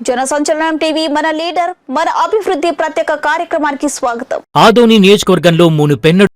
జనసంచలనం TV మన leader మన అభివృద్ధి ప్రత్యేక కార్యక్రమానికి స్వాగతం. ఆదోని నియోజకవర్గంలో మూడు పెన్నడు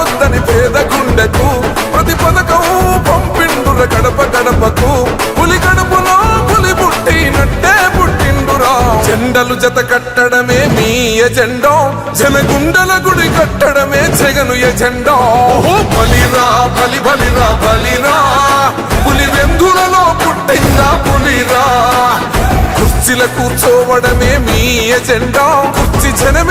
రావద్దని పేద గుండెకు ప్రతి పథకం పంపిండుర గడప గడపకు. పులి గడపలో పులి పుట్టినట్టే పుట్టిండురా. జెండలు జత కట్టడమే మీ ఎజెండో. జన గుండెల గుడి కట్టడమే జగను ఎజెండో. బలిరా బలి బలిరా బలిరా. పులి వెంధులలో పుట్టిందా పులిరా. కుర్చీల కూర్చోవడమే మీ ఎజెండా. కుర్చీ జనమే